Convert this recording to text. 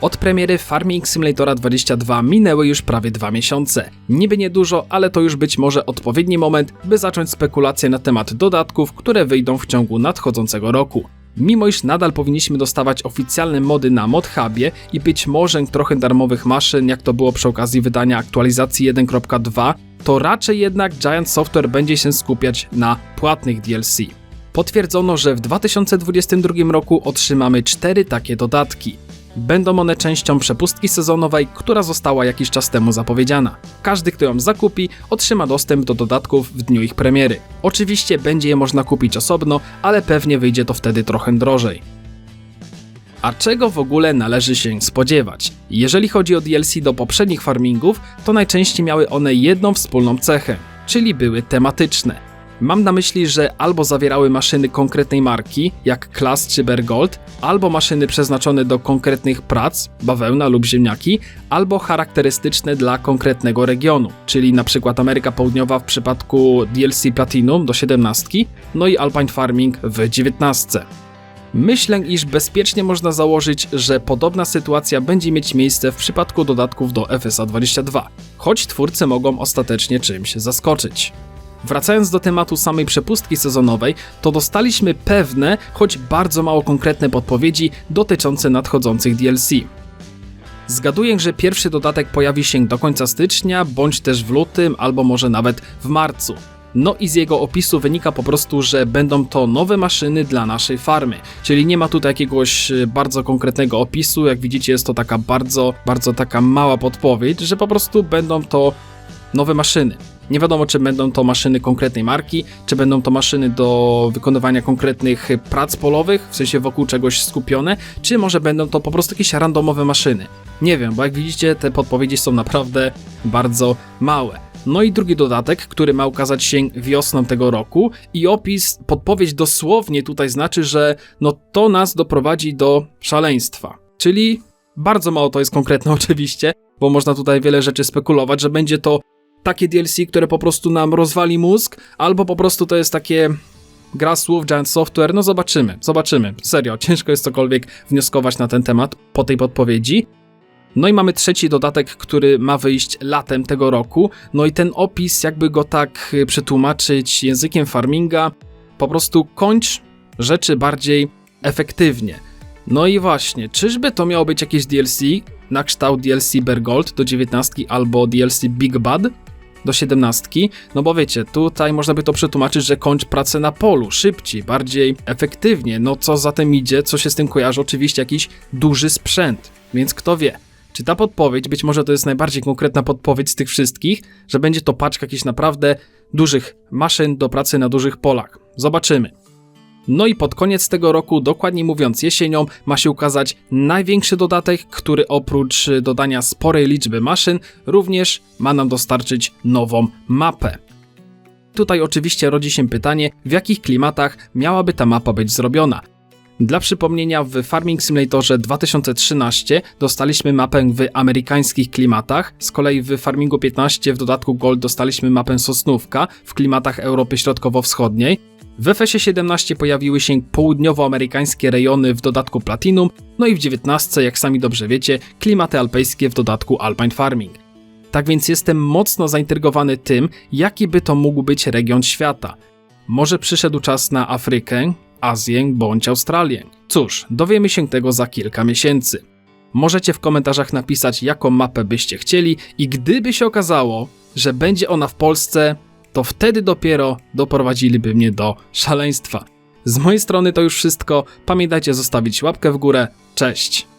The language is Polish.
Od premiery Farming Simulatora 22 minęły już prawie dwa miesiące. Niby niedużo, ale to już być może odpowiedni moment, by zacząć spekulacje na temat dodatków, które wyjdą w ciągu nadchodzącego roku. Mimo iż nadal powinniśmy dostawać oficjalne mody na ModHubie i być może trochę darmowych maszyn, jak to było przy okazji wydania aktualizacji 1.2, to raczej jednak Giant Software będzie się skupiać na płatnych DLC. Potwierdzono, że w 2022 roku otrzymamy cztery takie dodatki. Będą one częścią przepustki sezonowej, która została jakiś czas temu zapowiedziana. Każdy, kto ją zakupi, otrzyma dostęp do dodatków w dniu ich premiery. Oczywiście będzie je można kupić osobno, ale pewnie wyjdzie to wtedy trochę drożej. A czego w ogóle należy się spodziewać? Jeżeli chodzi o DLC do poprzednich farmingów, to najczęściej miały one jedną wspólną cechę, czyli były tematyczne. Mam na myśli, że albo zawierały maszyny konkretnej marki, jak Class czy Bergold, albo maszyny przeznaczone do konkretnych prac, bawełna lub ziemniaki, albo charakterystyczne dla konkretnego regionu, czyli przykład Ameryka Południowa w przypadku DLC Platinum do 17, no i Alpine Farming w 19. Myślę, iż bezpiecznie można założyć, że podobna sytuacja będzie mieć miejsce w przypadku dodatków do FSA 22, choć twórcy mogą ostatecznie czymś zaskoczyć. Wracając do tematu samej przepustki sezonowej, to dostaliśmy pewne, choć bardzo mało konkretne podpowiedzi dotyczące nadchodzących DLC. Zgaduję, że pierwszy dodatek pojawi się do końca stycznia, bądź też w lutym, albo może nawet w marcu. No i z jego opisu wynika po prostu, że będą to nowe maszyny dla naszej farmy. Czyli nie ma tutaj jakiegoś e, bardzo konkretnego opisu, jak widzicie jest to taka bardzo, bardzo taka mała podpowiedź, że po prostu będą to nowe maszyny. Nie wiadomo, czy będą to maszyny konkretnej marki, czy będą to maszyny do wykonywania konkretnych prac polowych, w sensie wokół czegoś skupione, czy może będą to po prostu jakieś randomowe maszyny. Nie wiem, bo jak widzicie, te podpowiedzi są naprawdę bardzo małe. No i drugi dodatek, który ma ukazać się wiosną tego roku i opis, podpowiedź dosłownie tutaj znaczy, że no to nas doprowadzi do szaleństwa. Czyli bardzo mało to jest konkretne oczywiście, bo można tutaj wiele rzeczy spekulować, że będzie to takie DLC, które po prostu nam rozwali mózg, albo po prostu to jest takie gra słów Giant Software, no zobaczymy, zobaczymy. Serio, ciężko jest cokolwiek wnioskować na ten temat po tej podpowiedzi. No i mamy trzeci dodatek, który ma wyjść latem tego roku. No i ten opis, jakby go tak y, przetłumaczyć językiem farminga, po prostu kończ rzeczy bardziej efektywnie. No i właśnie, czyżby to miało być jakieś DLC na kształt DLC Bergold do 19 albo DLC Big Bad? Do 17, no bo wiecie, tutaj można by to przetłumaczyć, że kończ pracę na polu szybciej, bardziej efektywnie. No co za tym idzie, co się z tym kojarzy? Oczywiście jakiś duży sprzęt, więc kto wie. Czy ta podpowiedź, być może to jest najbardziej konkretna podpowiedź z tych wszystkich, że będzie to paczka jakichś naprawdę dużych maszyn do pracy na dużych polach? Zobaczymy. No i pod koniec tego roku, dokładnie mówiąc jesienią, ma się ukazać największy dodatek, który oprócz dodania sporej liczby maszyn, również ma nam dostarczyć nową mapę. Tutaj oczywiście rodzi się pytanie, w jakich klimatach miałaby ta mapa być zrobiona. Dla przypomnienia, w Farming Simulatorze 2013 dostaliśmy mapę w amerykańskich klimatach, z kolei w Farmingu 15 w dodatku Gold dostaliśmy mapę Sosnówka w klimatach Europy Środkowo-Wschodniej, w FS 17 pojawiły się południowoamerykańskie rejony w dodatku Platinum, no i w 19, jak sami dobrze wiecie, klimaty alpejskie w dodatku Alpine Farming. Tak więc jestem mocno zaintrygowany tym, jaki by to mógł być region świata. Może przyszedł czas na Afrykę, Azję bądź Australię. Cóż, dowiemy się tego za kilka miesięcy. Możecie w komentarzach napisać, jaką mapę byście chcieli, i gdyby się okazało, że będzie ona w Polsce, to wtedy dopiero doprowadziliby mnie do szaleństwa. Z mojej strony to już wszystko. Pamiętajcie zostawić łapkę w górę. Cześć!